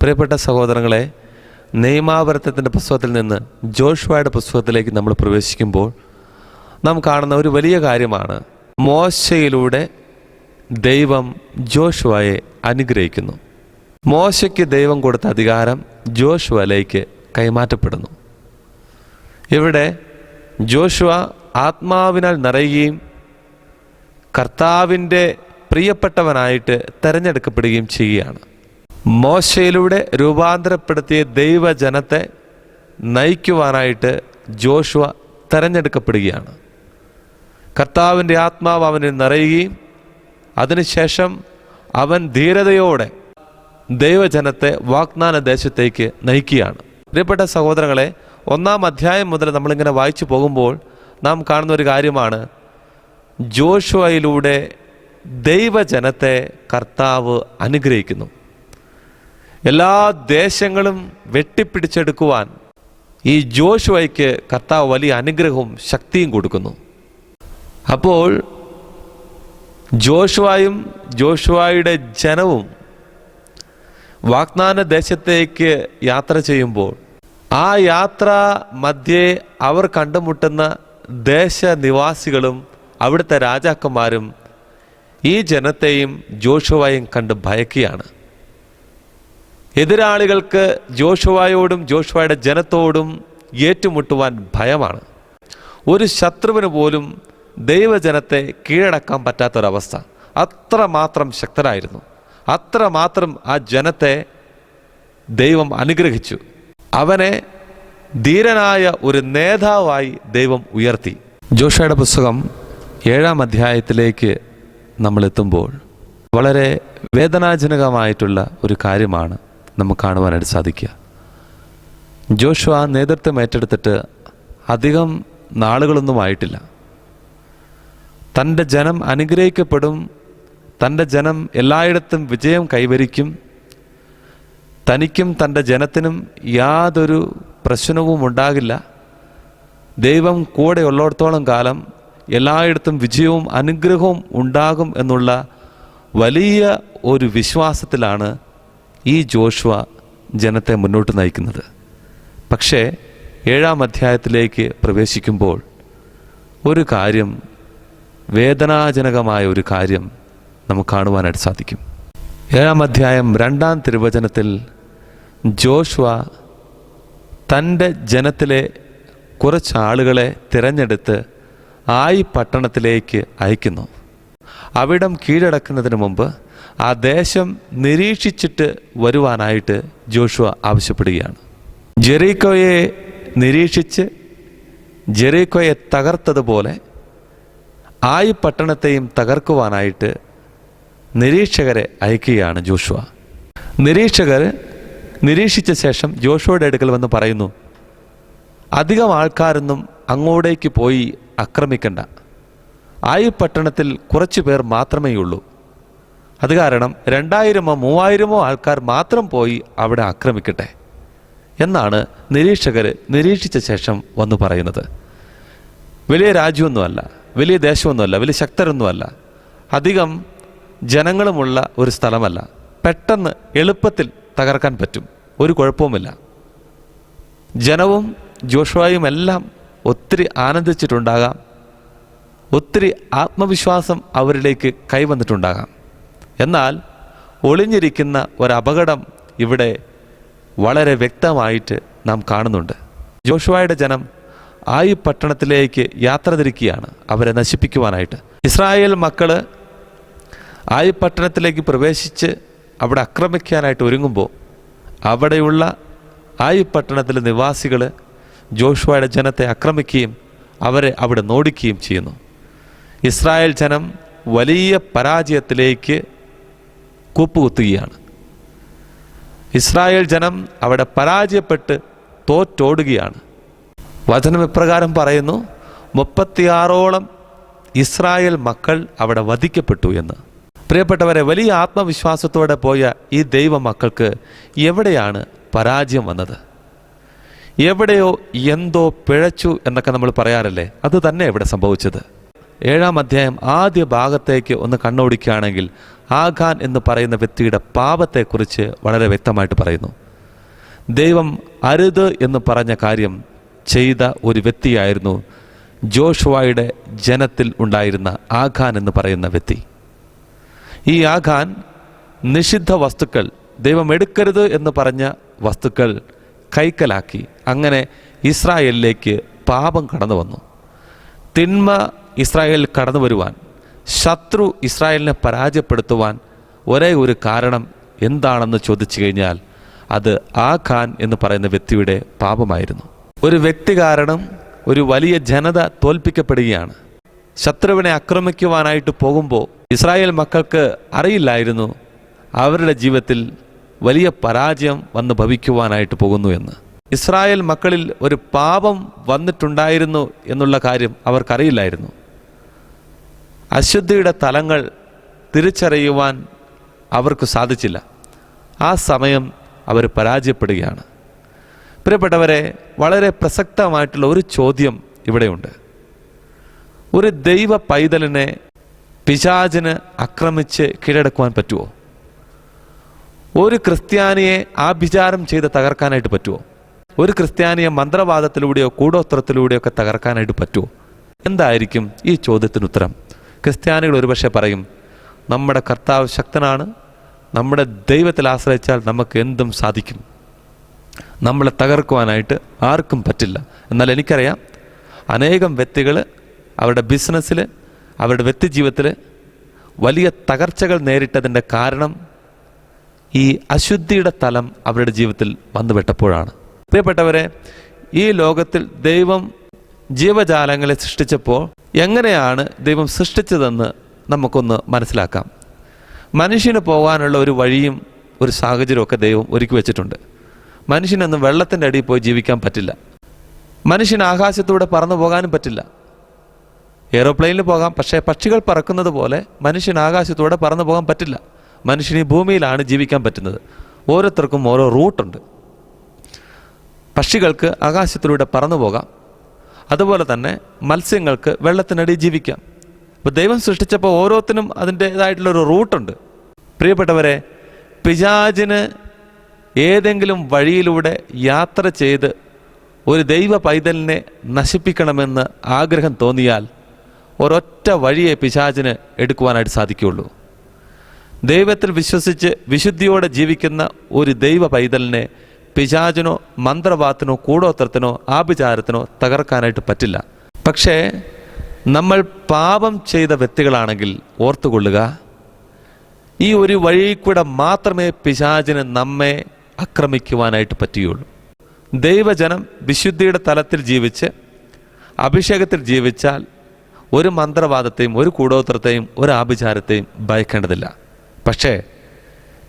പ്രിയപ്പെട്ട സഹോദരങ്ങളെ നിയമാവർത്തത്തിന്റെ പുസ്തകത്തിൽ നിന്ന് ജോഷുവയുടെ പുസ്തകത്തിലേക്ക് നമ്മൾ പ്രവേശിക്കുമ്പോൾ നാം കാണുന്ന ഒരു വലിയ കാര്യമാണ്. മോശയിലൂടെ ദൈവം ജോഷുവയെ അനുഗ്രഹിക്കുന്നു. മോശയ്ക്ക് ദൈവം കൊടുത്ത അധികാരം ജോഷുവയിലേക്ക് കൈമാറ്റപ്പെടുന്നു. ഇവിടെ ജോഷുവ ആത്മാവിനാൽ നിറയുകയും കർത്താവിന്റെ പ്രിയപ്പെട്ടവനായിട്ട് തിരഞ്ഞെടുക്കപ്പെടുകയും ചെയ്യുകയാണ്. മോശയിലൂടെ രൂപാന്തരപ്പെടുത്തിയ ദൈവജനത്തെ നയിക്കുവാനായിട്ട് ജോഷുവ തെരഞ്ഞെടുക്കപ്പെടുകയാണ്. കർത്താവിന്റെ ആത്മാവ് അവനിൽ നിറയുകയും അതിനുശേഷം അവൻ ധീരതയോടെ ദൈവജനത്തെ വാഗ്ദാന ദേശത്തേക്ക് നയിക്കുകയാണ്. പ്രിയപ്പെട്ട സഹോദരങ്ങളെ ഒന്നാം അധ്യായം മുതൽ നമ്മളിങ്ങനെ വായിച്ചു പോകുമ്പോൾ നാം കാണുന്ന ഒരു കാര്യമാണ്. ജോഷുവയിലൂടെ ദൈവജനത്തെ കർത്താവ് അനുഗ്രഹിക്കുന്നു. എല്ലാ ദേശങ്ങളും വെട്ടിപ്പിടിച്ചെടുക്കുവാൻ ഈ ജോഷുവയ്ക്ക് കർത്താവ് വലിയ അനുഗ്രഹവും ശക്തിയും കൊടുക്കുന്നു. അപ്പോൾ ജോഷുവായും ജോഷുവായുടെ ജനവും വാഗ്ദാന ദേശത്തേക്ക് യാത്ര ചെയ്യുമ്പോൾ ആ യാത്ര മധ്യേ അവർ കണ്ടുമുട്ടുന്ന ദേശനിവാസികളും അവിടുത്തെ രാജാക്കന്മാരും ഈ ജനത്തെയും ജോഷുവായും കണ്ട് ഭയക്കുകയാണ്. എതിരാളികൾക്ക് ജോഷുവായോടും ജോഷുവയുടെ ജനത്തോടും ഏറ്റുമുട്ടുവാൻ ഭയമാണ്. ഒരു ശത്രുവിന് പോലും ദൈവജനത്തെ കീഴടക്കാൻ പറ്റാത്തൊരവസ്ഥ. അത്രമാത്രം ശക്തരായിരുന്നു അത്രമാത്രം ആ ജനത്തെ ദൈവം അനുഗ്രഹിച്ചു. അവനെ ധീരനായ ഒരു നേതാവായി ദൈവം ഉയർത്തി. ജോഷയുടെ പുസ്തകം ഏഴാം അധ്യായത്തിലേക്ക് നമ്മൾ എത്തുമ്പോൾ വളരെ വേദനാജനകമായിട്ടുള്ള ഒരു കാര്യമാണ്. നമുക്ക് കാണുവാനായിട്ട് സാധിക്കുക. ജോഷു ആ നേതൃത്വം ഏറ്റെടുത്തിട്ട് അധികം നാളുകളൊന്നും ആയിട്ടില്ല. തന്റെ ജനം അനുഗ്രഹിക്കപ്പെടും തന്റെ ജനം എല്ലായിടത്തും വിജയം കൈവരിക്കും തനിക്കും തന്റെ ജനത്തിനും യാതൊരു പ്രശ്നവും ഉണ്ടാകില്ല. ദൈവം കൂടെ ഉള്ളിടത്തോളം കാലം എല്ലായിടത്തും വിജയവും അനുഗ്രഹവും ഉണ്ടാകും എന്നുള്ള വലിയ ഒരു വിശ്വാസത്തിലാണ് ഈ ജോഷുവ ജനത്തെ മുന്നോട്ട് നയിക്കുന്നത്. പക്ഷേ ഏഴാം അധ്യായത്തിലേക്ക് പ്രവേശിക്കുമ്പോൾ ഒരു കാര്യം വേദനാജനകമായ ഒരു കാര്യം നമുക്ക് കാണുവാനായിട്ട് സാധിക്കും. ഏഴാം അധ്യായം രണ്ടാം തിരുവചനത്തിൽ ജോഷുവ തന്റെ ജനത്തിലെ കുറച്ച് ആളുകളെ തിരഞ്ഞെടുത്ത് ആയി പട്ടണത്തിലേക്ക് അയക്കുന്നു. അവിടം കീഴടക്കുന്നതിന് മുമ്പ് ആ ദേശം നിരീക്ഷിച്ചിട്ട് വരുവാനായിട്ട് ജോഷുവ ആവശ്യപ്പെടുകയാണ്. ജെറീക്കോയെ നിരീക്ഷിച്ച് ജെറീക്കോയെ തകർത്തതുപോലെ ആയി പട്ടണത്തെയും തകർക്കുവാനായിട്ട് നിരീക്ഷകരെ അയക്കുകയാണ് ജോഷുവ. നിരീക്ഷകർ നിരീക്ഷിച്ച ശേഷം ജോഷുവയുടെ അടുക്കൽ വന്ന് പറയുന്നു അധികം ആൾക്കാരൊന്നും അങ്ങോട്ടേക്ക് പോയി ആക്രമിക്കണ്ട. ആയി പട്ടണത്തിൽ കുറച്ചു പേർ മാത്രമേ ഉള്ളൂ അത് കാരണം രണ്ടായിരമോ മൂവായിരമോ ആൾക്കാർ മാത്രം പോയി അവിടെ ആക്രമിക്കട്ടെ എന്നാണ് നിരീക്ഷകർ നിരീക്ഷിച്ച ശേഷം വന്നു പറയുന്നത്. വലിയ രാജ്യമൊന്നുമല്ല വലിയ ദേശമൊന്നുമല്ല വലിയ ശക്തരൊന്നുമല്ല. അധികം ജനങ്ങളുമുള്ള ഒരു സ്ഥലമല്ല. പെട്ടെന്ന് എളുപ്പത്തിൽ തകർക്കാൻ പറ്റും. ഒരു കുഴപ്പവുമില്ല. ജനവും ജോഷുവായും എല്ലാം ഒത്തിരി ആനന്ദിച്ചിട്ടുണ്ടാകാം. ഒത്തിരി ആത്മവിശ്വാസം അവരിലേക്ക് കൈവന്നിട്ടുണ്ടാകാം. എന്നാൽ ഒളിഞ്ഞിരിക്കുന്ന ഒരപകടം ഇവിടെ വളരെ വ്യക്തമായിട്ട് നാം കാണുന്നുണ്ട്. ജോഷുവായുടെ ജനം ആയി പട്ടണത്തിലേക്ക് യാത്ര തിരിക്കുകയാണ് അവരെ നശിപ്പിക്കുവാനായിട്ട്. ഇസ്രായേൽ മക്കൾ ആയി പട്ടണത്തിലേക്ക് പ്രവേശിച്ച് അവിടെ ആക്രമിക്കാനായിട്ട് ഒരുങ്ങുമ്പോൾ അവിടെയുള്ള ആയി പട്ടണത്തിലെ നിവാസികൾ ജോഷുവയുടെ ജനത്തെ ആക്രമിക്കുകയും അവരെ അവിടെ നോടിക്കുകയും ചെയ്യുന്നു. ഇസ്രായേൽ ജനം വലിയ പരാജയത്തിലേക്ക് കൂപ്പുകുത്തുകയാണ്. ഇസ്രായേൽ ജനം അവിടെ പരാജയപ്പെട്ട് തോറ്റോടുകയാണ്. വചനം ഇപ്രകാരം പറയുന്നു? മുപ്പത്തിയാറോളം ഇസ്രായേൽ മക്കൾ അവിടെ വധിക്കപ്പെട്ടു എന്ന്. പ്രിയപ്പെട്ടവരെ വലിയ ആത്മവിശ്വാസത്തോടെ പോയ ഈ ദൈവ മക്കൾക്ക് എവിടെയാണ് പരാജയം വന്നത്? എവിടെയോ എന്തോ പിഴച്ചു എന്നൊക്കെ നമ്മൾ പറയാറല്ലേ? അത് തന്നെ ഇവിടെ സംഭവിച്ചത്. ഏഴാം അധ്യായം ആദ്യ ഭാഗത്തേക്ക് ഒന്ന് കണ്ണോടിക്കുകയാണെങ്കിൽ ആഖാൻ എന്ന് പറയുന്ന വ്യക്തിയുടെ പാപത്തെക്കുറിച്ച് വളരെ വ്യക്തമായിട്ട് പറയുന്നു. ദൈവം അരുത് എന്ന് പറഞ്ഞ കാര്യം ചെയ്ത ഒരു വ്യക്തിയായിരുന്നു ജോഷുവായുടെ ജനത്തിൽ ഉണ്ടായിരുന്ന ആഖാൻ എന്ന് പറയുന്ന വ്യക്തി. ഈ ആഖാൻ നിഷിദ്ധ വസ്തുക്കൾ ദൈവം എടുക്കരുത് എന്ന് പറഞ്ഞ വസ്തുക്കൾ കൈക്കലാക്കി. അങ്ങനെ ഇസ്രായേലിലേക്ക് പാപം കടന്നു വന്നു തിന്മ ഇസ്രായേലിൽ കടന്നു വരുവാൻ ശത്രു ഇസ്രായേലിനെ പരാജയപ്പെടുത്തുവാൻ ഒരേ ഒരു കാരണം എന്താണെന്ന് ചോദിച്ചു കഴിഞ്ഞാൽ അത് ആ ഖാൻ എന്ന് പറയുന്ന വ്യക്തിയുടെ പാപമായിരുന്നു. ഒരു വ്യക്തി കാരണം ഒരു വലിയ ജനത തോൽപ്പിക്കപ്പെടുകയാണ്. ശത്രുവിനെ ആക്രമിക്കുവാനായിട്ട് പോകുമ്പോൾ ഇസ്രായേൽ മക്കൾക്ക് അറിയില്ലായിരുന്നു അവരുടെ ജീവിതത്തിൽ വലിയ പരാജയം വന്ന് ഭവിക്കുവാനായിട്ട് പോകുന്നു എന്ന്. ഇസ്രായേൽ മക്കളിൽ ഒരു പാപം വന്നിട്ടുണ്ടായിരുന്നു എന്നുള്ള കാര്യം അവർക്കറിയില്ലായിരുന്നു. അശുദ്ധിയുടെ തലങ്ങൾ തിരിച്ചറിയുവാൻ അവർക്ക് സാധിച്ചില്ല. ആ സമയം അവർ പരാജയപ്പെടുകയാണ്. പ്രിയപ്പെട്ടവരെ വളരെ പ്രസക്തമായിട്ടുള്ള ഒരു ചോദ്യം ഇവിടെയുണ്ട്. ഒരു ദൈവ പൈതലിനെ പിശാചിന് ആക്രമിച്ച് കീഴടക്കുവാൻ പറ്റുമോ ഒരു ക്രിസ്ത്യാനിയെ ആഭിചാരം ചെയ്ത് തകർക്കാനായിട്ട് പറ്റുമോ ഒരു ക്രിസ്ത്യാനിയെ മന്ത്രവാദത്തിലൂടെയോ കൂടോത്രത്തിലൂടെയോ ഒക്കെ തകർക്കാനായിട്ട് പറ്റുമോ എന്തായിരിക്കും ഈ ചോദ്യത്തിന് ഉത്തരം ക്രിസ്ത്യാനികൾ ഒരുപക്ഷെ പറയും നമ്മുടെ കർത്താവ് ശക്തനാണ് നമ്മുടെ ദൈവത്തിൽ ആശ്രയിച്ചാൽ നമുക്ക് എന്തും സാധിക്കും. നമ്മളെ തകർക്കുവാനായിട്ട് ആർക്കും പറ്റില്ല. എന്നാൽ എനിക്കറിയാം അനേകം വ്യക്തികൾ അവരുടെ ബിസിനസ്സിൽ അവരുടെ വ്യക്തി ജീവിതത്തിൽ വലിയ തകർച്ചകൾ നേരിട്ടതിന്റെ കാരണം ഈ അശുദ്ധിയുടെ തലം അവരുടെ ജീവിതത്തിൽ വന്നുപെട്ടപ്പോഴാണ്. പ്രിയപ്പെട്ടവരെ ഈ ലോകത്തിൽ ദൈവം ജീവജാലങ്ങളെ സൃഷ്ടിച്ചപ്പോൾ എങ്ങനെയാണ് ദൈവം സൃഷ്ടിച്ചതെന്ന് നമുക്കൊന്ന് മനസ്സിലാക്കാം. മനുഷ്യന് പോകാനുള്ള ഒരു വഴിയും ഒരു സാഹചര്യമൊക്കെ ദൈവം ഒരുക്കി വെച്ചിട്ടുണ്ട്. മനുഷ്യനൊന്നും വെള്ളത്തിന്റെ അടിയിൽ പോയി ജീവിക്കാൻ പറ്റില്ല. മനുഷ്യന് ആകാശത്തൂടെ പറന്നു പോകാനും പറ്റില്ല. എയ്റോപ്ലെയിനിൽ പോകാം പക്ഷേ പക്ഷികൾ പറക്കുന്നത് പോലെ മനുഷ്യൻ ആകാശത്തൂടെ പറന്നു പോകാൻ പറ്റില്ല. മനുഷ്യന് ഭൂമിയിലാണ് ജീവിക്കാൻ പറ്റുന്നത്. ഓരോരുത്തർക്കും ഓരോ റൂട്ടുണ്ട്. പക്ഷികൾക്ക് ആകാശത്തിലൂടെ പറന്നു പോകാം അതുപോലെ തന്നെ മത്സ്യങ്ങൾക്ക് വെള്ളത്തിനടി ജീവിക്കാം. അപ്പോൾ ദൈവം സൃഷ്ടിച്ചപ്പോൾ ഓരോത്തിനും അതിന്റേതായിട്ടുള്ളൊരു റൂട്ടുണ്ട് പ്രിയപ്പെട്ടവരെ പിശാചിന് ഏതെങ്കിലും വഴിയിലൂടെ യാത്ര ചെയ്ത് ഒരു ദൈവ പൈതലിനെ നശിപ്പിക്കണമെന്ന് ആഗ്രഹം തോന്നിയാൽ ഒരൊറ്റ വഴിയെ പിശാചിന് എടുക്കുവാനായിട്ട് സാധിക്കുകയുള്ളൂ. ദൈവത്തിൽ വിശ്വസിച്ച് വിശുദ്ധിയോടെ ജീവിക്കുന്ന ഒരു ദൈവ പൈതലിനെ പിശാചിനോ മന്ത്രവാദത്തിനോ കൂടോത്രത്തിനോ ആഭിചാരത്തിനോ തകർക്കാനായിട്ട് പറ്റില്ല. പക്ഷേ നമ്മൾ പാപം ചെയ്ത വ്യക്തികളാണെങ്കിൽ ഓർത്തുകൊള്ളുക ഈ ഒരു വഴി കൂടെ മാത്രമേ പിശാചിന് നമ്മെ ആക്രമിക്കുവാനായിട്ട് പറ്റുകയുള്ളൂ. ദൈവജനം വിശുദ്ധിയുടെ തലത്തിൽ ജീവിച്ച് അഭിഷേകത്തിൽ ജീവിച്ചാൽ ഒരു മന്ത്രവാദത്തെയും ഒരു കൂടോത്രത്തെയും ഒരു ആഭിചാരത്തെയും ഭയക്കേണ്ടതില്ല. പക്ഷേ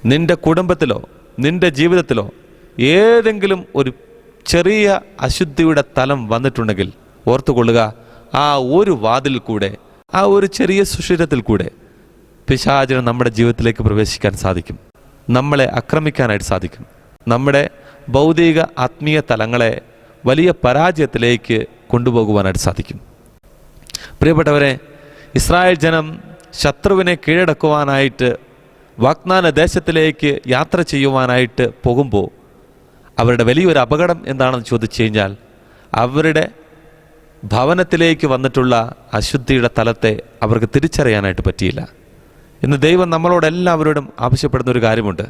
നിന്റെ കുടുംബത്തിലോ നിന്റെ ജീവിതത്തിലോ ഏതെങ്കിലും ഒരു ചെറിയ അശുദ്ധിയുടെ തലം വന്നിട്ടുണ്ടെങ്കിൽ ഓർത്തുകൊള്ളുക ആ ഒരു വാതിൽ കൂടെ ആ ഒരു ചെറിയ സുഷിരത്തിൽ കൂടെ പിശാചിന് നമ്മുടെ ജീവിതത്തിലേക്ക് പ്രവേശിക്കാൻ സാധിക്കും. നമ്മളെ ആക്രമിക്കാനായിട്ട് സാധിക്കും. നമ്മുടെ ഭൗതിക ആത്മീയ തലങ്ങളെ വലിയ പരാജയത്തിലേക്ക് കൊണ്ടുപോകുവാനായിട്ട് സാധിക്കും. പ്രിയപ്പെട്ടവരെ ഇസ്രായേൽ ജനം ശത്രുവിനെ കീഴടക്കുവാനായിട്ട് വാഗ്ദാന ദേശത്തിലേക്ക് യാത്ര ചെയ്യുവാനായിട്ട് പോകുമ്പോൾ അവരുടെ വലിയൊരു അപകടം എന്താണെന്ന് ചോദിച്ചു കഴിഞ്ഞാൽ അവരുടെ ഭവനത്തിലേക്ക് വന്നിട്ടുള്ള അശുദ്ധിയുടെ തലത്തെ അവർക്ക് തിരിച്ചറിയാനായിട്ട് പറ്റിയില്ല. ഇന്ന് ദൈവം നമ്മളോടെല്ലാവരോടും ആവശ്യപ്പെടുന്ന ഒരു കാര്യമുണ്ട്.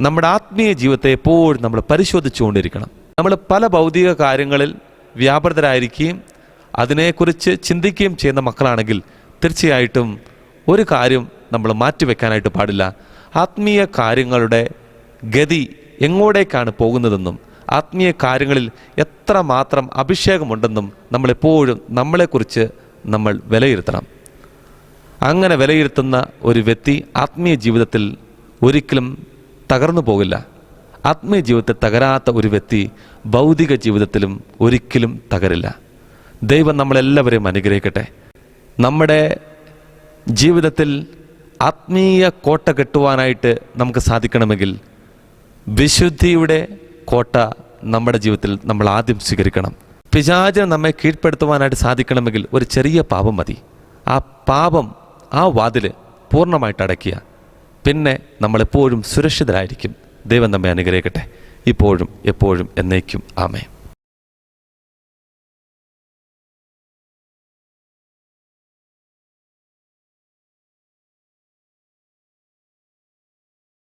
നമ്മുടെ ആത്മീയ ജീവിതത്തെ എപ്പോഴും നമ്മൾ പരിശോധിച്ചുകൊണ്ടിരിക്കണം നമ്മൾ പല ഭൗതിക കാര്യങ്ങളിൽ വ്യാപൃതരായിരിക്കുകയും അതിനെക്കുറിച്ച് ചിന്തിക്കുകയും ചെയ്യുന്ന മക്കളാണെങ്കിൽ തീർച്ചയായിട്ടും ഒരു കാര്യം നമ്മൾ മാറ്റിവെക്കാനായിട്ട് പാടില്ല. ആത്മീയ കാര്യങ്ങളുടെ ഗതി എങ്ങോട്ടേക്കാണ് പോകുന്നതെന്നും ആത്മീയ കാര്യങ്ങളിൽ എത്രമാത്രം അഭിഷേകമുണ്ടെന്നും നമ്മളെപ്പോഴും നമ്മളെക്കുറിച്ച് നമ്മൾ വിലയിരുത്തണം. അങ്ങനെ വിലയിരുത്തുന്ന ഒരു വ്യക്തി ആത്മീയ ജീവിതത്തിൽ ഒരിക്കലും തകർന്നു പോകില്ല. ആത്മീയ ജീവിതത്തെ തകരാത്ത ഒരു വ്യക്തി ഭൗതിക ജീവിതത്തിലും ഒരിക്കലും തകരില്ല. ദൈവം നമ്മളെല്ലാവരെയും അനുഗ്രഹിക്കട്ടെ. നമ്മുടെ ജീവിതത്തിൽ ആത്മീയ കോട്ട കെട്ടുവാനായിട്ട് നമുക്ക് സാധിക്കണമെങ്കിൽ വിശുദ്ധിയുടെ കോട്ട നമ്മുടെ ജീവിതത്തിൽ നമ്മൾ ആദ്യം സ്വീകരിക്കണം. പിശാചിനെ നമ്മെ കീഴ്പ്പെടുത്തുവാനായിട്ട് സാധിക്കണമെങ്കിൽ ഒരു ചെറിയ പാപം മതി. ആ പാപം ആ വാതിൽ പൂർണമായിട്ട് അടയ്ക്കുക. പിന്നെ നമ്മളെപ്പോഴും സുരക്ഷിതരായിരിക്കും. ദൈവം നമ്മെ അനുഗ്രഹിക്കട്ടെ. ഇപ്പോഴും എപ്പോഴും എന്നേക്കും. ആമേ